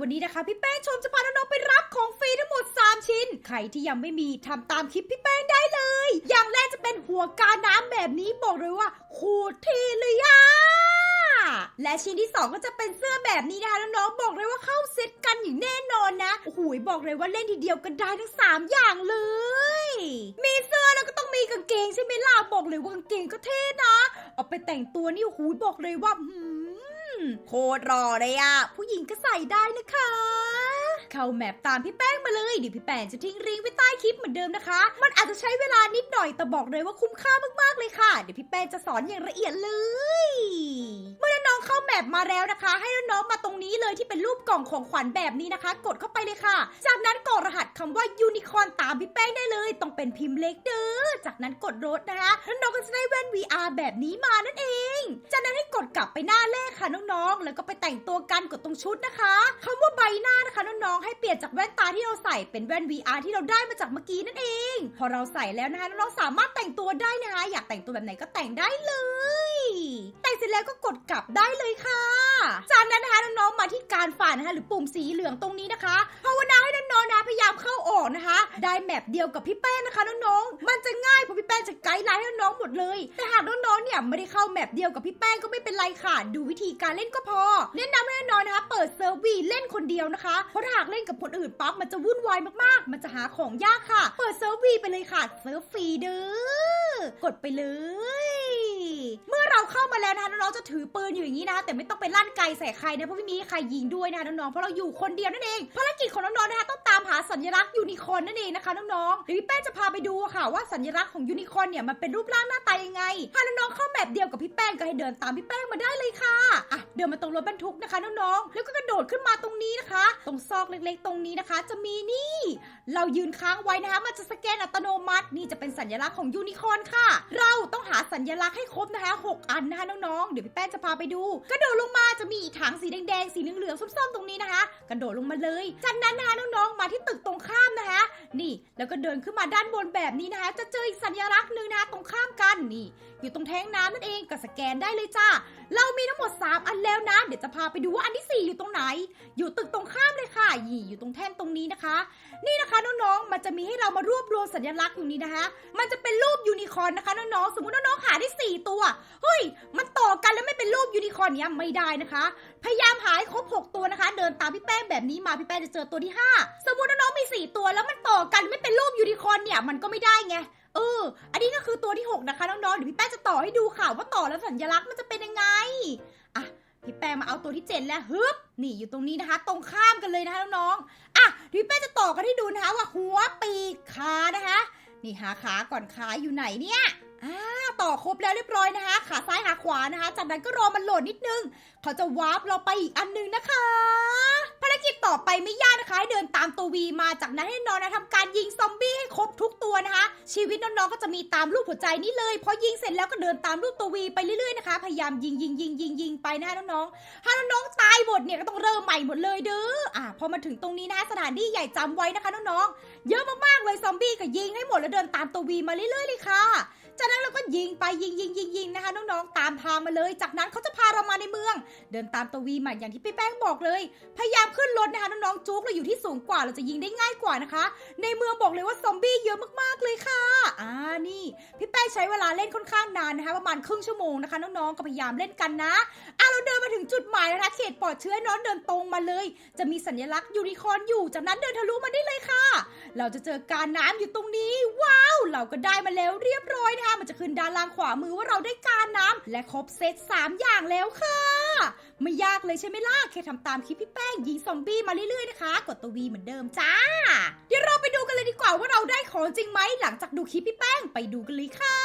วันนี้นะคะ พี่แป้งชมจะพาน้องๆไปรับของฟรีทั้งหมด 3 ชิ้น ใครที่ยังไม่มีทำตามคลิปพี่แป้งได้เลย อย่างแรกจะเป็นหัวกาน้ำแบบนี้บอกเลยว่าโคตรเท่เลยอะและชิ้นที่ 2 ก็จะเป็นเสื้อแบบนี้นะคะน้องๆบอกเลยว่าเข้าเซ็ตกันอย่างแน่นอนนะโอ้โหบอกเลยว่าเล่นทีเดียวกันได้ทั้ง 3 อย่างเลย มีเสื้อแล้วก็ต้องมีกางเกงใช่ไหมล่ะบอกเลยว่ากางเกงก็เท่นะ เอาไปแต่งตัวนี่โอ้โหบอกเลยว่าหืม โคตรรอเลยอะผู้หญิงก็ใส่ได้นะคะ เข้าแมปตามพี่แป้งมาเลยเดี๋ยวพี่แป้งจะทิ้งลิงก์ไว้ใต้คลิปเหมือนเดิมนะคะ มันอาจจะใช้เวลานิดหน่อยแต่บอกเลยว่าคุ้มค่ามากๆเลยค่ะ เดี๋ยวพี่แป้งจะสอนอย่างละเอียดเลย เมื่อน้องๆเข้าแมปมาแล้วนะคะ ให้น้องๆมาตรงนี้เลยที่เป็นรูปกล่องของขวัญแบบนี้นะคะ กดเข้าไปเลยค่ะ จากนั้นกรอกรหัสคำว่ายูนิคอร์นตามพี่แป้งได้เลย ต้องเป็นพิมพ์เล็กเด้อจากนั้นกดรถนะคะแล้วน้องก็จะได้แว่น VR แบบนี้มานั่นเอง จากนั้นให้กดกลับไปหน้าเลขค่ะน้องๆ แล้วก็ไปแต่งตัวกันกดตรงชุดนะคะคำว่าใบหน้า นะคะน้องๆให้เปลี่ยนจากแว่นตาที่เราใส่เป็นแว่น VR ที่เราได้มาจากเมื่อกี้นั่นเอง พอเราใส่แล้วนะคะน้องๆสามารถแต่งตัวได้นะคะ อยากแต่งตัวแบบไหนก็แต่งได้เลย แต่งเสร็จแล้วก็กดกลับได้เลยค่ะ จากนั้นนะคะน้องๆมาที่การฝ่านะคะหรือปุ่มสีเหลืองตรงนี้นะคะภาวนาให้น้องๆนะพยายามเข้าออกนะคะ ได้แมปเดียวกับพี่แป้งนะคะน้องๆมันจะง่ายเพราะพี่แป้งจะไกด์ไลน์ให้น้องๆหมดเลย แต่หากน้องๆเนี่ยไม่ได้เข้าแมปเดียวกับพี่แป้งก็ไม่เป็นไรค่ะ ดูวิธีการเล่นก็พอ แนะนำให้น้องๆนะคะ เปิดเซิร์ฟวีเล่นคนเดียวนะคะเพราะหากเล่นกับคนอื่นปั๊บมันจะวุ่นวายมากๆ มันจะหาของยากค่ะ เปิดเซิร์ฟวีไปเลยค่ะ เซิร์ฟฟรีเด้อ กดไปเลย เมื่อ เราเข้ามาแล้วนะคะน้องๆจะถือปืนอยู่อย่างนี้นะคะแต่ไม่ต้องไปลั่นไกลใส่ใครนะเพราะไม่มีใครยิงด้วยนะคะน้องๆเพราะเราอยู่คนเดียวนั่นเองภารกิจของน้องๆนะคะต้องตามหาสัญลักษณ์ยูนิคอร์นนั่นเองนะคะน้องๆพี่แป้งจะพาไปดูค่ะว่าสัญลักษณ์ของยูนิคอร์นเนี่ยมันเป็นรูปร่างหน้าตายังไงถ้าน้องๆเข้าแบบเดียวกับพี่แป้งก็ให้เดินตามพี่แป้งมาได้เลยค่ะอะเดินมาตรงรถบรรทุกนะคะน้องๆแล้วก็กระโดดขึ้นมาตรงนี้นะคะ ตรงซอกเล็กๆ ตรงนี้นะคะ จะมีนี่ เรายืนค้างไว้นะคะมันจะสแกนอัตโนมัติ นี่จะเป็นสัญลักษณ์ของยูนิคอร์นค่ะ เราต้องหาสัญลักษณ์ให้ครบนะคะ 6อันนะคะน้องๆ เดี๋ยวพี่แป้นจะพาไปดู กระโดดลงมาจะมีอีกถังสีแดงๆ สีเหลืองๆส้มๆตรงนี้นะคะ กระโดดลงมาเลย จากนั้นนะคะน้องๆ มาที่ตึกตรงข้ามนะคะ นี่แล้วก็เดินขึ้นมาด้านบนแบบนี้นะคะ จะเจออีกสัญลักษณ์หนึ่งนะคะตรงข้ามกันนี่ อยู่ตรงแท้งน้ำนั่นเองก็สแกนได้เลยจ้าเรามีทั้งหมด 3 อันแล้วนะ เดี๋ยวจะพาไปดูว่าอันที่ 4 อยู่ตรงไหน อยู่ตึกตรงข้ามเลยค่ะยี่อยู่ตรงแท่นตรงนี้นะคะ นี่นะคะน้องๆ มันจะมีให้เรามารวบรวมสัญลักษณ์อยู่นี้นะคะ มันจะเป็นรูปยูนิคอร์นนะคะน้องๆ สมมติน้องๆ หาได้ 4 ตัว เฮ้ยมันต่อกันแล้วไม่เป็นรูปยูนิคอร์นเนี้ยไม่ได้นะคะ พยายามหาให้ครบ 6 ตัวนะคะ เดินตามพี่แป้งแบบนี้มาพี่แป้งจะเจอตัวที่ 5 สมมติน้องๆมี 4 ตัวแล้วมันต่อกันไม่เป็นรูปยูนิคอร์นเนี่ยมันก็ไม่ได้ไงเออ อันนี้ก็คือตัวที่ 6 นะคะน้องๆเดี๋ยวพี่แป้งจะต่อให้ดูค่ะว่าต่อแล้วสัญลักษณ์มันจะเป็นยังไงอะพี่แป้งมาเอาตัวที่ 7 แล้วฮึบนี่อยู่ตรงนี้นะคะ ตรงข้ามกันเลยนะคะน้องๆอะพี่แป้งจะต่อกันให้ดูนะคะว่าหัวปีกขานะคะ นี่หาขาก่อนขาอยู่ไหนเนี่ยอ่าต่อครบแล้วเรียบร้อยนะคะ ขาซ้ายหาขวานะคะ จากนั้นก็รอมันโหลดนิดนึง เขาจะวาร์ปเราไปอีกอันนึงนะคะารกิจต่อไปไม่ยากนะคะให้เดินตามตัววีมาจากนั้นให้น้องนะทำการยิงซอมบี้ให้ครบทุกตัวนะคะ ชีวิตน้องๆก็จะมีตามรูปหัวใจนี้เลยพอยิงเสร็จแล้วก็เดินตามรูปตัววีไปเรื่อยๆนะคะ พยายามยิงยิงยิงยิงยิงไปนะคะน้องๆถ้าน้องๆตายหมดเนี่ยก็ต้องเริ่มใหม่หมดเลยเด้ออะพอมาถึงตรงนี้นะคะสถานที่ใหญ่จำไว้นะคะน้องๆเยอะมากๆเลยซอมบี้ก็ยิงให้หมดแล้วเดินตามตัววีมาเรื่อยๆเลยค่ะ จากนั้นเราก็ยิงไปยิงยิงยิงยิงนะคะน้องๆตามทางมาเลย จากนั้นเขาจะพาเรามาในเมือง เดินตามตัววีมาอย่างที่พี่แป้งบอกเลย พยายามขึ้นรถนะคะน้องๆจุกเราอยู่ที่สูงกว่าเราจะยิงได้ง่ายกว่านะคะ ในเมืองบอกเลยว่าซอมบี้เยอะมากๆเลยค่ะอ่านี่ พี่แป้งใช้เวลาเล่นค่อนข้างนานนะคะประมาณครึ่งชั่วโมงนะคะน้องๆก็พยายามเล่นกันนะอะเราเดินมาถึงจุดหมายนะคะเขตปลอดเชื้อน้องเดินตรงมาเลย จะมีสัญลักษณ์ยูนิคอร์นอยู่ จากนั้นเดินทะลุมาได้เลยค่ะ เราจะเจอการน้ำอยู่ตรงนี้ ว้าว เราก็ได้มาแล้วเรียบร้อยนะคะมันจะขึ้นด้านล่างขวามือว่าเราได้การน้ำและครบเซต3 อย่างแล้วค่ะ ไม่ยากเลยใช่ไหมล่ะแค่ทำตามคลิปพี่แป้งยิงซอมบี้มาเรื่อยๆนะคะ กดตัววีเหมือนเดิมจ้า เดี๋ยวเราไปดูกันเลยดีกว่าว่าเราได้ของจริงไหมหลังจากดูคลิปพี่แป้งไปดูกันเลยค่ะ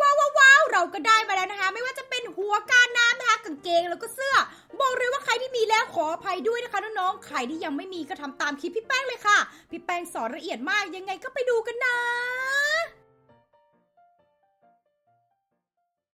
ว้าวว้าวเราก็ได้มาแล้วนะคะ ไม่ว่าจะเป็นหัวการน้ำนะคะกางเกงแล้วก็เสื้อ บอกเลยว่าใครที่มีแล้วขออภัยด้วยนะคะน้องๆใครที่ยังไม่มีก็ทำตามคลิปพี่แป้งเลยค่ะ พี่แป้งสอนละเอียดมากยังไงก็ไปดูกันนะ